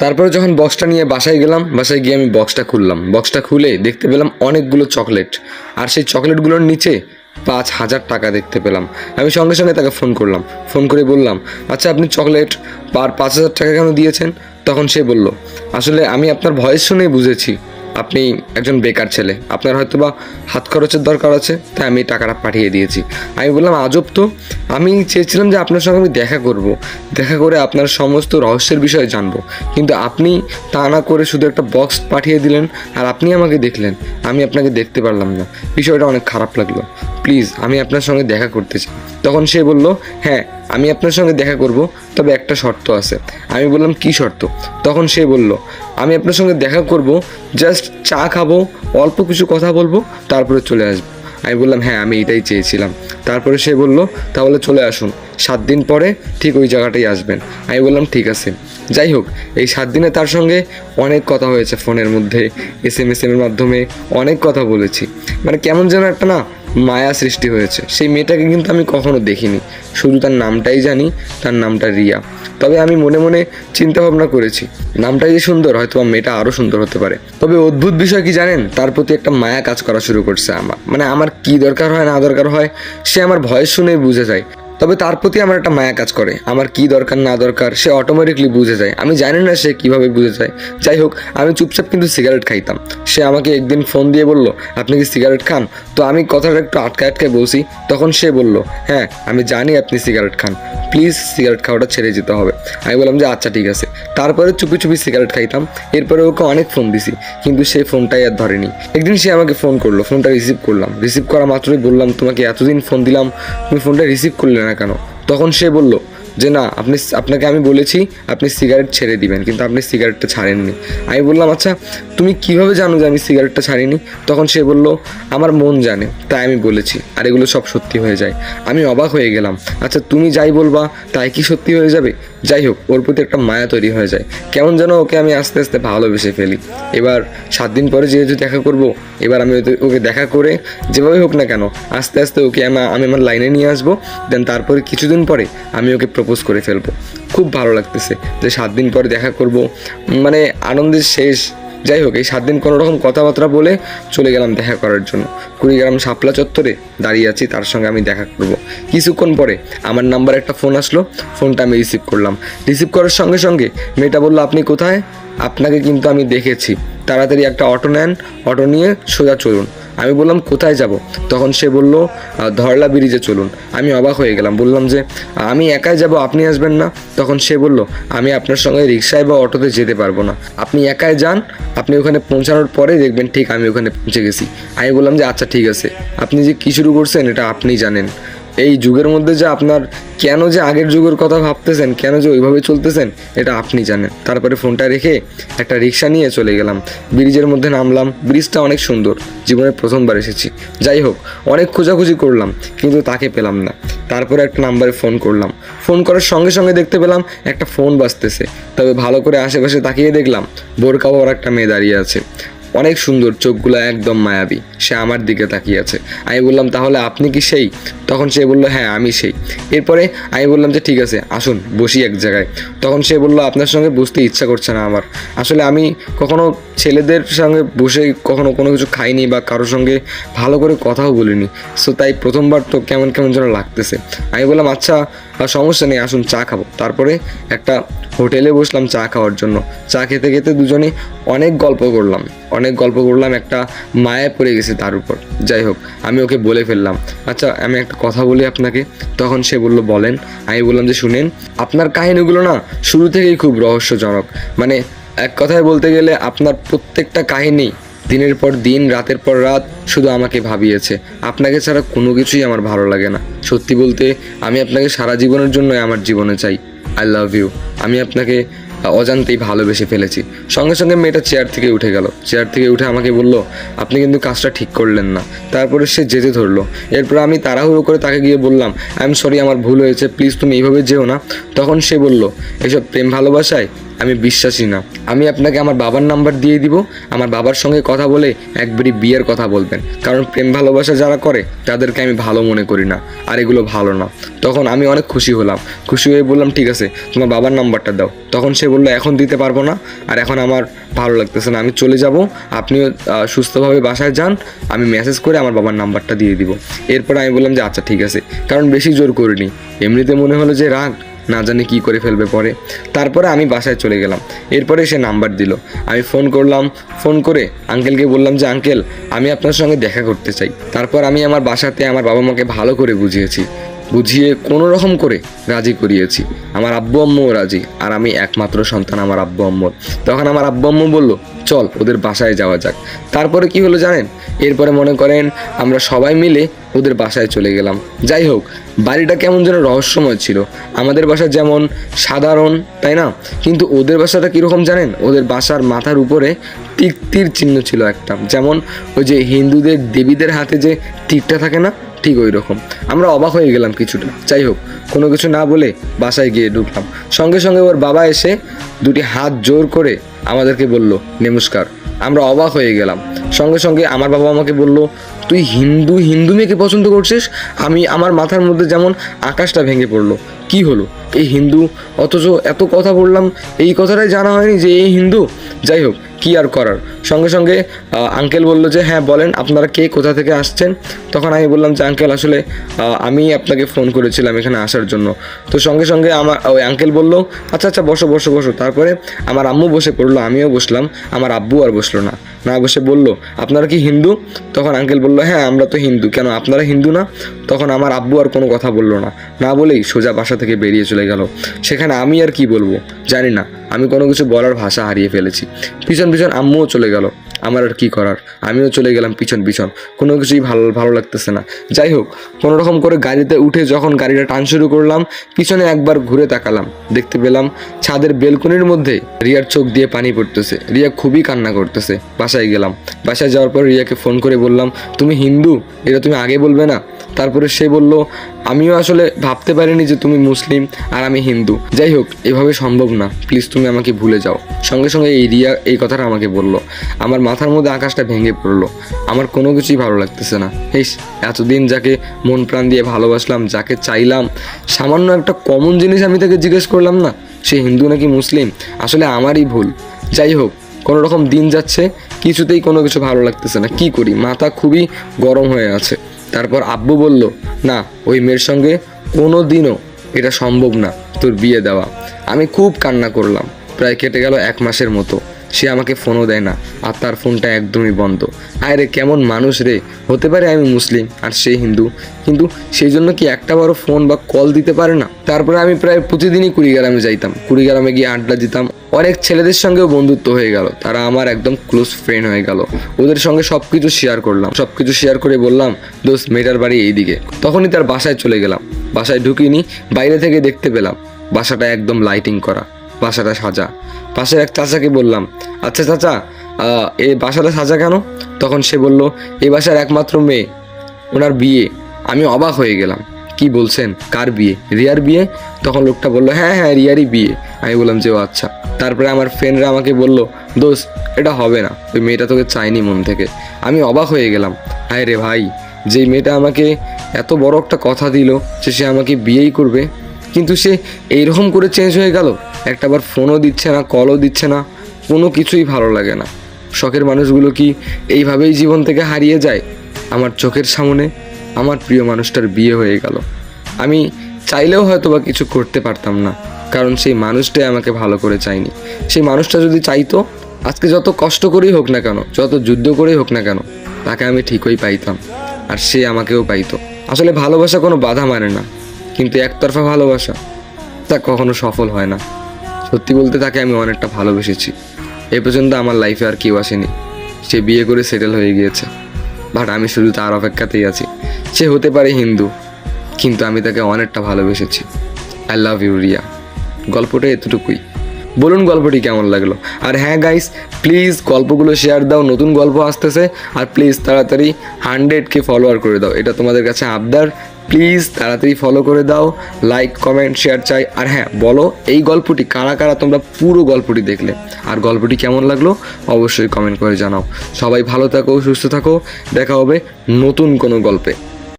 তারপরে যখন বক্সটা নিয়ে বাসায় গেলাম, বাসায় গিয়ে আমি বক্সটা খুললাম। বক্সটা খুলে দেখতে পেলাম অনেকগুলো চকলেট আর সেই চকলেটগুলোর নিচে পাঁচ হাজার টাকা দেখতে পেলাম। আমি সঙ্গে সঙ্গে তাকে ফোন করলাম। ফোন করে বললাম আচ্ছা আপনি চকলেট পার পাঁচ হাজার টাকা কেন দিয়েছেন? তখন সে বলল, আসলে আমি আপনার ভয়েস শুনেই বুঝেছি। আপনি একজন বেকার ছেলে। আপনার হয়তো বা হাত খরচের দরকার আছে, তাই আমি টাকাটা পাঠিয়ে দিয়েছি। আমি বললাম, আজব তো। আমি চেয়েছিলাম যে আপনার সঙ্গে আমি দেখা করব। দেখা করে আপনার সমস্ত রহস্যের বিষয়ে জানব। কিন্তু আপনি তা না করে শুধু একটা বক্স পাঠিয়ে দিলেন আর আপনি আমাকে দেখলেন। আমি আপনাকে দেখতে পারলাম না। বিষয়টা অনেক খারাপ লাগল। প্লিজ, আমি আপনার সঙ্গে দেখা করতে চাই। তখন সে বলল হ্যাঁ আমি আপনার সঙ্গে দেখা করব, তবে একটা শর্ত আছে। আমি বললাম, কি শর্ত? তখন সে বলল, আমি আপনার সঙ্গে দেখা করব জাস্ট চা খাব, অল্প কিছু কথা বলব, তারপরে চলে আসব। আমি বললাম হ্যাঁ আমি এটাই চেয়েছিলাম। তারপরে সে বলল, তাহলে চলে আসুন, সাত দিন পরে ঠিক ওই জায়গাটাই আসবেন। আমি বললাম, ঠিক আছে। যাই হোক, এই সাত দিনে তার সঙ্গে অনেক কথা হয়েছে ফোনের মধ্যে এস এম এস এর মাধ্যমে অনেক কথা বলেছি। মানে কেমন যেন একটা না মায়া সৃষ্টি হয়েছে। সেই মেয়েটাকে কিন্তু আমি কখনো দেখিনি। শুধু তার নামটাই জানি, তার নামটা রিয়া। তবে আমি মনে মনে চিন্তা ভাবনা করেছি নামটা যে সুন্দর, হয়তো বা মেয়েটা আরও সুন্দর হতে পারে। তবে অদ্ভুত বিষয় কি জানেন? তার প্রতি একটা মায়া কাজ করা শুরু করছে আমার। মানে আমার কি দরকার হয়, না দরকার হয়, সে আমার ভয়েস শুনেই বুঝে যায়। তবে তার প্রতি আমার একটা মায়া কাজ করে। আমার কি দরকার, না দরকার, সে অটোমেটিকলি বুঝে যায়। আমি জানি না সে কীভাবে বুঝে যায়। যাই হোক, আমি চুপচাপ কিন্তু সিগারেট খাইতাম। সে আমাকে একদিন ফোন দিয়ে বলল, আপনি কি সিগারেট খান? তো আমি কথাটা একটু আটকা আটকায় বলছি। তখন সে বলল হ্যাঁ আমি জানি আপনি সিগারেট খান। প্লিজ সিগারেট খাওয়াটা ছেড়ে যেতে হবে। আমি বললাম যে আচ্ছা ঠিক আছে। তারপরে চুপি চুপি সিগারেট খাইতাম। এরপরে ওকে অনেক ফোন দিছি, কিন্তু সে ফোনটাই আর ধরেনি। একদিন সে আমাকে ফোন করল ফোনটা রিসিভ করলাম। রিসিভ করা মাত্রই বললাম, তোমাকে এতদিন ফোন দিলাম, তুমি ফোনটা রিসিভ করলে না? কেন? তখন সে বলল, যে না, আপনি আপনাকে আমি বলেছি, আপনি সিগারেট ছেড়ে দিবেন, কিন্তু আপনি সিগারেটটা ছাড়েননি। আমি বললাম আচ্ছা তুমি কীভাবে জানো যে আমি সিগারেটটা ছাড়িনি? তখন সে বলল, আমার মন জানে, তাই আমি বলেছি, আর এগুলো সব সত্যি হয়ে যায়। আমি অবাক হয়ে গেলাম আচ্ছা তুমি যাই বলবা, তাই কি সত্যি হয়ে যাবে? যাই হোক, ওর প্রতি একটা মায়া তৈরি হয়ে যায়। কেমন যেন ওকে আমি আস্তে আস্তে ভালোবেসে ফেলি। এবার সাত দিন পরে যেহেতু দেখা করব, এবার আমি ওকে দেখা করে যেভাবে হোক না কেন, আস্তে আস্তে ওকে আমি আমি আমার লাইনে নিয়ে আসব। দেন তারপরে কিছুদিন পরে আমি ওকে প্রপোজ করে ফেলব। খুব ভালো লাগতেছে যে সাত দিন পরে দেখা করব। মানে আনন্দের শেষ। যাই হোক, এই সাত দিন কোনো রকম কথাবার্তা বলে চলে গেলাম দেখা করার জন্য। কুড়িগ্রাম শাপলা চত্বরে দাঁড়িয়ে আছি, তার সঙ্গে আমি দেখা করব। কিছুক্ষণ পরে আমার নাম্বার একটা ফোন আসলো, ফোনটা আমি রিসিভ করলাম। রিসিভ করার সঙ্গে সঙ্গে মেয়েটা বলল, আপনি কোথায়? আপনাকে কিন্তু আমি দেখেছি। তাড়াতাড়ি একটা অটো নেন, অটো নিয়ে সোজা চলুন। আমি বললাম, কোথায় যাব? তখন সে বলল ধরলা ব্রিজে চলুন। আমি অবাক হয়ে গেলাম, বললাম যে, আমি একাই যাব, আপনি আসবেন না? তখন সে বলল, আমি আপনার সঙ্গে রিক্সায় বা অটোতে যেতে পারব না। আপনি একাই যান, আপনি ওখানে পৌঁছানোর পরে দেখবেন, ঠিক আমি ওখানে পৌঁছে গেছি। আমি বললাম যে আচ্ছা ঠিক আছে। আপনি যে কী শুরু করছেন, এটা আপনি জানেন। এই যুগের মধ্যে যে আপনার কেন যে আগের যুগের কথা ভাবতেছেন, কেন যে ওইভাবে চলতেছেন, এটা আপনি জানেন। তারপরে ফোনটা রেখে একটা রিক্সা নিয়ে চলে গেলাম। ব্রিজের মধ্যে নামলাম। ব্রিজটা অনেক সুন্দর। জীবনে প্রথমবার এসেছি। যাই হোক, অনেক খোঁজাখুঁজি করলাম, কিন্তু তাকে পেলাম না। তারপরে একটা নাম্বারে ফোন করলাম। ফোন করার সঙ্গে সঙ্গে দেখতে পেলাম একটা ফোন বাজতেছে। তবে ভালো করে আশেপাশে তাকিয়ে দেখলাম বোরকা পরা একটা মেয়ে দাঁড়িয়ে আছে। অনেক সুন্দর, চোখগুলো একদম মায়াবী। সে আমার দিকে তাকিয়ে আছে। আমি বললাম, তাহলে আপনি কি সেই? তখন সে বলল হ্যাঁ আমি সেই। এরপরে আমি বললাম যে, ঠিক আছে, আসুন, বসি এক জায়গায়। তখন সে বলল, আপনার সঙ্গে বসতে ইচ্ছা করছে না আমার। আসলে আমি কখনো ছেলেদের সঙ্গে বসে কখনো কোনো কিছু খাইনি বা কারোর সঙ্গে ভালো করে কথাও বলিনি। সো তাই প্রথমবার তো কেমন কেমন যেন লাগতেছে। আমি বললাম আচ্ছা সমস্যা নেই, আসুন চা খাব। তারপরে একটা হোটেলে বসলাম চা খাওয়ার জন্য। চা খেতে খেতে দুজনে অনেক গল্প করলাম। অনেক গল্প করলাম, একটা মায়ে পড়ে গেছে তার উপর। যাই হোক, আমি ওকে বলে ফেললাম। আচ্ছা আমি একটা কথা বলি আপনাকে। তখন সে বলল, বলেন। আমি বললাম যে, শুনেন, আপনার কাহিনীগুলো না শুরু থেকেই খুব রহস্যজনক। মানে এক কথায় বলতে গেলে আপনার প্রত্যেকটা কাহিনী দিনের পর দিন, রাতের পর রাত শুধু আমাকে ভাবিয়েছে। আপনাকে ছাড়া কোনো কিছুই আমার ভালো লাগে না। সত্যি বলতে, আমি আপনাকে সারা জীবনের জন্যই আমার জীবনে চাই। আই লাভ ইউ আমি আপনাকে অজান্তেই ভালোবেসে ফেলেছি। সঙ্গে সঙ্গে মেয়েটা চেয়ার থেকে উঠে গেল। চেয়ার থেকে উঠে আমাকে বলল, আপনি কিন্তু কাজটা ঠিক করলেন না। তারপরে সে যেতে ধরলো। এরপর আমি তাড়াহুড়ো করে তাকে গিয়ে বললাম আই এম সরি আমার ভুল হয়েছে। প্লিজ তুমি এইভাবে যেও না। তখন সে বলল, এসব প্রেম ভালোবাসায়? আমি বিশ্বাসী না। আমি আপনাকে আমার বাবার নাম্বার দিয়ে দিব। আমার বাবার সঙ্গে কথা বলে একবারই বিয়ের কথা বলবেন। কারণ প্রেম ভালোবাসা যারা করে, তাদেরকে আমি ভালো মনে করি না। আর এগুলো ভালো না। তখন আমি অনেক খুশি হলাম। খুশি হয়ে বললাম, ঠিক আছে, তোমার বাবার নাম্বারটা দাও। তখন সে বলল, এখন দিতে পারব না। আর এখন আমার ভালো লাগতেছে না। আমি চলে যাব। আপনিও সুস্থভাবে বাসায় যান। আমি মেসেজ করে আমার বাবার নাম্বারটা দিয়ে দিব। এরপর আমি বললাম যে আচ্ছা ঠিক আছে। কারণ বেশি জোর করিনি। এমনিতে মনে হলো যে, রাগ না জানি কি করে ফেলবে পরে। তারপরে আমি বাসায় চলে গেলাম। এরপরে সে নাম্বার দিল। আমি ফোন করলাম। ফোন করে আঙ্কেলকে বললাম যে, আঙ্কেল, আমি আপনার সঙ্গে দেখা করতে চাই। তারপর আমি আমার বাসাতে আমার বাবা মাকে ভালো করে বুঝিয়েছি। বুঝিয়ে কোনো রকম করে রাজি করিয়েছি। আমার আব্বু আম্মুও রাজি। আর আমি একমাত্র সন্তান আমার আব্বু আম্মুর। তখন আমার আব্বু আম্মু বলল চল, ওদের বাসায় যাওয়া যাক। তারপরে কি হলো জানেন? এরপরে মনে করেন আমরা সবাই মিলে ওদের বাসায় চলে গেলাম। যাই হোক, বাড়িটা কেমন যেন রহস্যময় ছিল। আমাদের বাসা যেমন সাধারণ, তাই না? কিন্তু ওদের বাসাটা কীরকম জানেন? ওদের বাসার মাথার উপরে তীর তীর চিহ্ন ছিল একটা। যেমন ওই যে হিন্দুদের দেবীদের হাতে যে তীরটা থাকে না, ঠিক ওই রকম। আমরা অবাক হয়ে গেলাম কিছুটা। যাই হোক, কোনো কিছু না বলে বাসায় গিয়ে ঢুকলাম। সঙ্গে সঙ্গে ওর বাবা এসে দুটি হাত জোর করে আমাদেরকে বলল নমস্কার আমরা অবাক হয়ে গেলাম। সঙ্গে সঙ্গে আমার বাবা আমাকে বলল, তুই হিন্দু হিন্দু মেয়েকে পছন্দ করছিস? আমি আমার মাথার মধ্যে যেমন আকাশটা ভেঙে পড়ল। কি হলো? এই হিন্দু? অথচ এত কথা বললাম, এই কথাটাই জানা হয়নি যে এই হিন্দু? যাই হোক কি আর করার। সঙ্গে সঙ্গে আঙ্কেল বলল যে হ্যাঁ বলেন, আপনারা কে, কোথা থেকে আসছেন? তখন আমি বললাম যে আঙ্কেল আসলে আমি আপনাকে ফোন করেছিলাম এখানে আসার জন্য। তো সঙ্গে সঙ্গে আমার, ওই আঙ্কেল বলল আচ্ছা আচ্ছা বসো বসো বসো। তারপরে আমার আম্মু বসে পড়ল, আমিও বসলাম, আমার আব্বু আর বসল না। না বসে বলল, আপনারা কি হিন্দু? তখন আঙ্কেল বলল হ্যাঁ আমরা তো হিন্দু। কেন, আপনারা হিন্দু না? তখন আমার আব্বু আর কোনো কথা বলল না। না বলেই সোজা বাসা থেকে বেরিয়ে চলে গেল। সেখানে আমি আর কি বলব? জানি না। আমি কোনো কিছু বলার ভাষা হারিয়ে ফেলেছি। পিছন পিছন আম্মুও চলে গেল। আমার আর কি করার? আমিও চলে গেলাম পিছন পিছন। কোনো কিছুই ভালো ভালো লাগতেছে না। যাই হোক, কোনো রকম করে গাড়িতে উঠে যখন গাড়িটা টান শুরু করলাম, পিছনে একবার ঘুরে তাকালাম। দেখতে পেলাম ছাদের বেলকনির মধ্যে রিয়ার চোখ দিয়ে পানি পড়তেছে। রিয়া খুবই কান্না করতেছে। বাসায় গেলাম। বাসায় যাওয়ার পর রিয়াকে ফোন করে বললাম, তুমি হিন্দু? এটা তুমি আগে বলবে না? তারপরে সে বলল, আমিও আসলে ভাবতে পারিনি যে তুমি মুসলিম আর আমি হিন্দু। যাই হোক, এভাবে সম্ভব না। প্লিজ তুমি আমাকে ভুলে যাও। সঙ্গে সঙ্গে এই রিয়া এই কথাটা আমাকে বলল। আমার মাথার মধ্যে আকাশটা ভেঙে পড়ল। আমার কোনো কিছুই ভালো লাগতেছে না। এই এতদিন যাকে মন প্রাণ দিয়ে ভালোবাসলাম, যাকে চাইলাম, সামান্য একটা কমন জিনিস আমি তাকে জিজ্ঞেস করলাম না? সে হিন্দু নাকি মুসলিম? আসলে আমারই ভুল। যাই হোক, কোনো রকম দিন যাচ্ছে, কিছুতেই কোনো কিছু ভালো লাগতেছে না। কি করি? মাথা খুবই গরম হয়ে আছে। তারপর আব্বু বলল, না, ওই মেয়ের সঙ্গে কোনো দিনও এটা সম্ভব না, তোর বিয়ে দেওয়া। আমি খুব কান্না করলাম। প্রায় কেটে গেল এক মাসের মতো। সে আমাকে ফোনও দেয় না, আর তার ফোনটা একদমই বন্ধ। আয় রে কেমন মানুষ রে। হতে পারে আমি মুসলিম, আর সে হিন্দু। কিন্তু সেই জন্য কি একটা বড় ফোন বা কল দিতে পারে না? তারপরে আমি প্রায় প্রতিদিনই কুড়িগ্রামে যাইতাম। কুড়িগ্রামে গিয়ে আড্ডা দিতাম। অনেক ছেলেদের সঙ্গেও বন্ধুত্ব হয়ে গেল। তারা আমার একদম ক্লোজ ফ্রেন্ড হয়ে গেল। ওদের সঙ্গে সব কিছু শেয়ার করলাম। সব কিছু শেয়ার করে বললাম, দোস্ত, মেয়েটার বাড়ি এইদিকে। তখনই তার বাসায় চলে গেলাম। বাসায় ঢুকিনি, বাইরে থেকে দেখতে পেলাম। বাসাটা একদম লাইটিং করা। বাসাটা সাজা। পাশের এক চাচাকে বললাম আচ্ছা চাচা এই বাসাটা সাজা কেন? তখন সে বলল এই বাসার একমাত্র মেয়ে, ওনার বিয়ে। আমি অবাক হয়ে গেলাম। কি বলছেন? কার বিয়ে? রিয়ার বিয়ে? তখন লোকটা বলল হ্যাঁ হ্যাঁ রিয়ারই বিয়ে। আমি বললাম, যে ও আচ্ছা। তারপরে আমার ফ্রেন্ডরা আমাকে বলল, দোস্ত, এটা হবে না। ওই মেয়েটা তোকে চাইনি মন থেকে। আমি অবাক হয়ে গেলাম। হায় রে ভাই, যেই মেয়েটা আমাকে এত বড় একটা কথা দিল যে সে আমাকে বিয়েই করবে, কিন্তু সে এইরকম করে চেঞ্জ হয়ে গেল? একটাবার ফোনও দিচ্ছে না কলও দিচ্ছে না, কোনো কিছুই ভালো লাগে না। শখের মানুষগুলো কি এইভাবেই জীবন থেকে হারিয়ে যায়? আমার চোখের সামনে আমার প্রিয় মানুষটার বিয়ে হয়ে গেল। আমি চাইলেও হয়তো বা কিছু করতে পারতাম না, কারণ সেই মানুষটাই আমাকে ভালো করে চাইনি সেই মানুষটা যদি চাইতো, আজকে যত কষ্ট করেই হোক না কেন, যত যুদ্ধ করেই হোক না কেন, তাকে আমি ঠিকই পাইতাম, আর সে আমাকেও পাইতো। আসলে ভালোবাসা কোনো বাধা মানে না, কিন্তু একতরফা ভালোবাসা তা কখনো সফল হয় না। সত্যি বলতে তাকে আমি অনেকটা ভালোবেসেছি। এ পর্যন্ত আমার লাইফে আর কেউ আসেনি। সে বিয়ে করে সেটেল হয়ে গিয়েছে। বাট আমি শুধু তার অপেক্ষাতেই আছি। সে হতে পারে হিন্দু, কিন্তু আমি তাকে অনেকটা ভালোবেসেছি। I love you Riya. গল্পটা এতটুকুই। বলুন গল্পটি কেমন লাগল? আর হ্যাঁ গাইস প্লিজ গল্পগুলো শেয়ার দাও। নতুন গল্প আসতেছে। আর প্লিজ তাড়াতাড়ি হান্ড্রেড কে ফলোয়ার করে দাও। এটা তোমাদের কাছে আবদার। প্লিজ তাড়াতাড়ি ফলো করে দাও লাইক কমেন্ট শেয়ার চাই। আর হ্যাঁ বলো, এই গল্পটি কারা কারা, তোমরা পুরো গল্পটি দেখলে। আর গল্পটি কেমন লাগল, অবশ্যই কমেন্ট করে জানাও। সবাই ভালো থাকো, সুস্থ থাকো। দেখা হবে নতুন কোনো গল্পে।